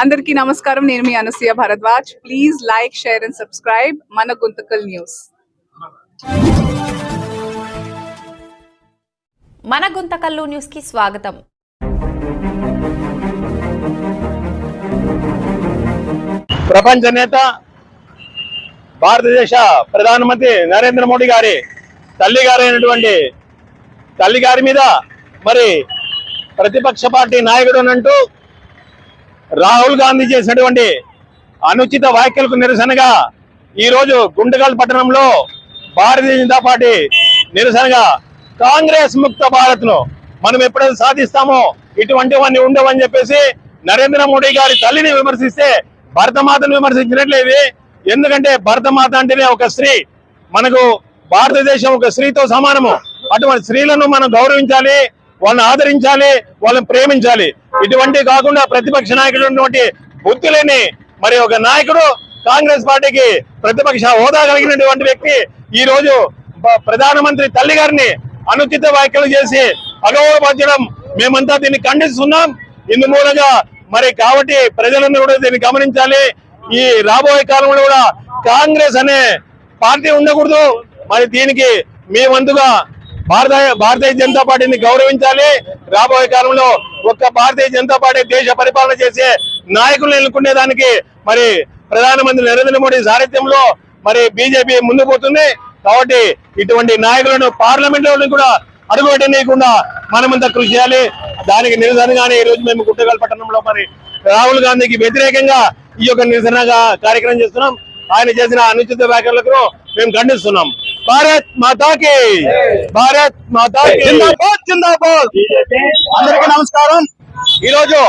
అందరికీ నమస్కారం. నేను మీ Anasuya Bharadwaj. Please like share and subscribe మన గుంతకల్ న్యూస్. మన గుంతకల్లు న్యూస్కి స్వాగతం. ప్రపంచ నేత భారతదేశ ప్రధానమంత్రి నరేంద్ర మోడీ గారి తల్లి గారైనటువంటి తల్లి గారి మీద మరి ప్రతిపక్ష పార్టీ నాయకుడు అంటూ రాహుల్ గాంధీ చేసినటువంటి అనుచిత వ్యాఖ్యలకు నిరసనగా ఈరోజు గుండెగల్ పట్టణంలో భారతీయ జనతా పార్టీ నిరసనగా కాంగ్రెస్ ముక్త భారత్ను మనం ఎప్పుడైతే సాధిస్తామో ఇటువంటివన్నీ ఉండవని చెప్పేసి నరేంద్ర మోడీ గారి తల్లిని విమర్శిస్తే భరతమాతను విమర్శించినట్లేదు ఎందుకంటే భరతమాత అంటేనే ఒక స్త్రీ. మనకు భారతదేశం ఒక స్త్రీతో సమానము. అటువంటి స్త్రీలను మనం గౌరవించాలి. వాళ్ళని ఆదరించాలి వాళ్ళని ప్రేమించాలి. ఇటువంటి కాకుండా ప్రతిపక్ష నాయకుడు ఉన్నటువంటి బుద్ధి లేని మరి ఒక నాయకుడు కాంగ్రెస్ పార్టీకి ప్రతిపక్ష హోదా కలిగినటువంటి వ్యక్తి ఈ రోజు ప్రధానమంత్రి తల్లి గారిని అనుచిత వ్యాఖ్యలు చేసి అగౌరవపరచడం మేమంతా దీన్ని ఖండిస్తున్నాం. ఇందుమూలంగా మరి కాబట్టి ప్రజలందరూ కూడా దీన్ని గమనించాలి. ఈ రాబోయే కాలంలో కూడా కాంగ్రెస్ అనే పార్టీ ఉండకూడదు. మరి దీనికి మీ వంతుగా భారత భారతీయ జనతా పార్టీని గౌరవించాలి. రాబోయే కాలంలో ఒక్క భారతీయ జనతా పార్టీ దేశ పరిపాలన చేసే నాయకులను ఎన్నుకునే దానికి మరి ప్రధానమంత్రి నరేంద్ర మోడీ సారథ్యంలో మరి బీజేపీ ముందు పోతుంది. కాబట్టి ఇటువంటి నాయకులను పార్లమెంట్లో కూడా అడుగుపెట్టనీయకుండా మనమంతా కృషి చేయాలి. దానికి నిరసనగానే ఈ రోజు మేము గుట్టగల్ పట్టణంలో మరి రాహుల్ గాంధీకి వ్యతిరేకంగా ఈ యొక్క నిరసనగా కార్యక్రమం చేస్తున్నాం. ఆయన చేసిన అనుచిత వ్యాఖ్యలకు మేము ఖండిస్తున్నాం. భారత్ మాతాకి భారత్ మాతాకి జిందాబాద్ జిందాబాద్. అందరికీ నమస్కారం. ఈ రోజు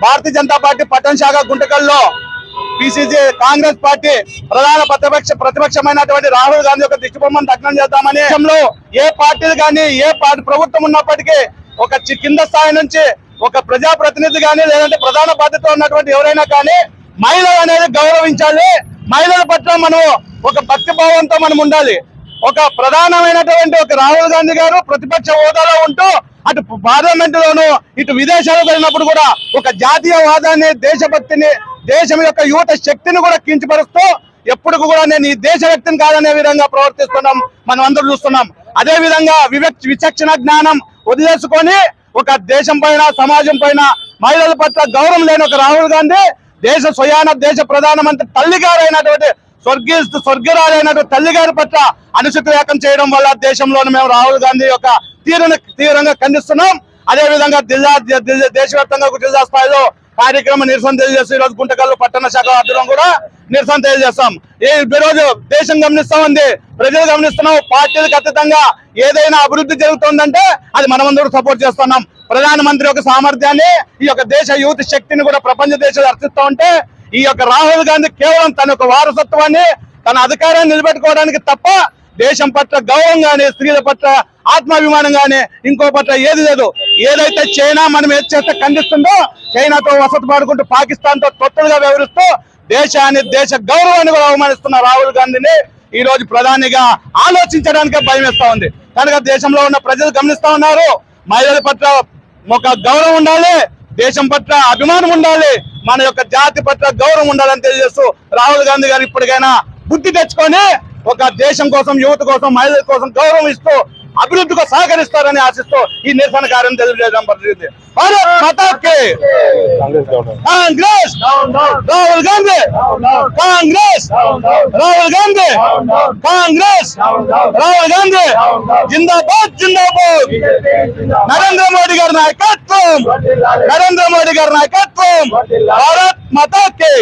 భారతీయ జనతా పార్టీ పట్టణ శాఖ గుంటకల్లో పిసిసి కాంగ్రెస్ పార్టీ ప్రధాన ప్రతిపక్ష ప్రతిపక్షమైనటువంటి రాహుల్ గాంధీ యొక్క దిష్టిబొమ్మను దగ్నం చేద్దామని దేశంలో ఏ పార్టీలు కానీ ఏ పార్టీ ప్రభుత్వం ఉన్నప్పటికీ ఒక చి- కింద స్థాయి నుంచి ఒక ప్రజాప్రతినిధి కానీ లేదంటే ప్రధాన బాధ్యత ఉన్నటువంటి ఎవరైనా కానీ మహిళలు అనేది గౌరవించాలి. మహిళల పట్ల మనం ఒక భక్తి భావంతో మనం ఉండాలి. ఒక ప్రధానమైనటువంటి ఒక రాహుల్ గాంధీ గారు ప్రతిపక్ష హోదాలో ఉంటూ అటు పార్లమెంట్ లోను ఇటు విదేశాలకు వెళ్ళినప్పుడు కూడా ఒక జాతీయవాదాన్ని దేశభక్తిని దేశం యొక్క యువత శక్తిని కూడా కించపరుస్తూ ఎప్పుడు కూడా నేను ఈ దేశ వ్యక్తిని కాదనే విధంగా ప్రవర్తిస్తున్నాం మనం అందరూ చూస్తున్నాం. అదే విధంగా వివక్ష విచక్షణ జ్ఞానం వదిలేసుకొని ఒక దేశం పైన సమాజం పైన మహిళల పట్ల గౌరవం లేని ఒక రాహుల్ గాంధీ దేశ స్వయాన దేశ ప్రధానమంత్రి తల్లిగారైనటువంటి స్వర్గీ స్వర్గీయ స్వర్గీయురాలైనటువంటి తల్లి గారి పట్ల అనుచిత వ్యాఖ్యం చేయడం వల్ల దేశంలోని మేము రాహుల్ గాంధీ యొక్క తీరును తీవ్రంగా ఖండిస్తున్నాం. అదే విధంగా జిల్లా దేశవ్యాప్తంగా జిల్లా స్థాయిలో కార్యక్రమం నిరసన తెలియజేస్తూ ఈ రోజు గుంటకల్లు పట్టణ శాఖ ఆధ్వర్యం కూడా నిరసన తెలియజేస్తాం. ఈ రోజు దేశం గమనిస్తా ఉంది ప్రజలు గమనిస్తున్నాం. పార్టీలకు అతీతంగా ఏదైనా అభివృద్ధి జరుగుతుందంటే అది మనమందరూ సపోర్ట్ చేస్తున్నాం. ప్రధానమంత్రి యొక్క సామర్థ్యాన్ని ఈ యొక్క దేశ యూత్ శక్తిని కూడా ప్రపంచ దేశాలు అర్చిస్తూ ఉంటే ఈ యొక్క రాహుల్ గాంధీ కేవలం తన యొక్క వారసత్వాన్ని తన అధికారాన్ని నిలబెట్టుకోవడానికి తప్ప దేశం పట్ల గౌరవం కానీ స్త్రీల పట్ల ఆత్మాభిమానం కానీ ఇంకో పట్ల ఏది లేదు. ఏదైతే చైనా మనం ఏది చేస్తే ఖండిస్తుందో చైనాతో వసతి పాడుకుంటూ పాకిస్తాన్తో తొత్తులుగా వ్యవహరిస్తూ దేశాన్ని దేశ గౌరవాన్ని కూడా అవమానిస్తున్న రాహుల్ గాంధీని ఈ రోజు ప్రధానిగా ఆలోచించడానికే భయం వేస్తా ఉంది. కనుక దేశంలో ఉన్న ప్రజలు గమనిస్తా ఉన్నారు. మహిళల పట్ల ఒక గౌరవం ఉండాలి. దేశం పట్ల అభిమానం ఉండాలి మన యొక్క జాతి పట్ల గౌరవం ఉండాలని తెలియజేస్తూ రాహుల్ గాంధీ గారు ఇప్పటికైనా బుద్ధి తెచ్చుకొని ఒక దేశం కోసం యువత కోసం మహిళల కోసం గౌరవం ఇస్తూ అభివృద్ధికి సహకరిస్తారని ఆశిస్తూ ఈ నిరసన కార్యం తెలియజేయడం జరిగింది. భారత్ మాతాకి కాంగ్రెస్ రాహుల్ గాంధీ కాంగ్రెస్ రాహుల్ గాంధీ కాంగ్రెస్ రాహుల్ గాంధీ జిందాబాద్ జిందాబాద్ నరేంద్ర మోడీ గారి నాయకత్వం నరేంద్ర మోడీ గారి నాయకత్వం భారత్ మాతాకి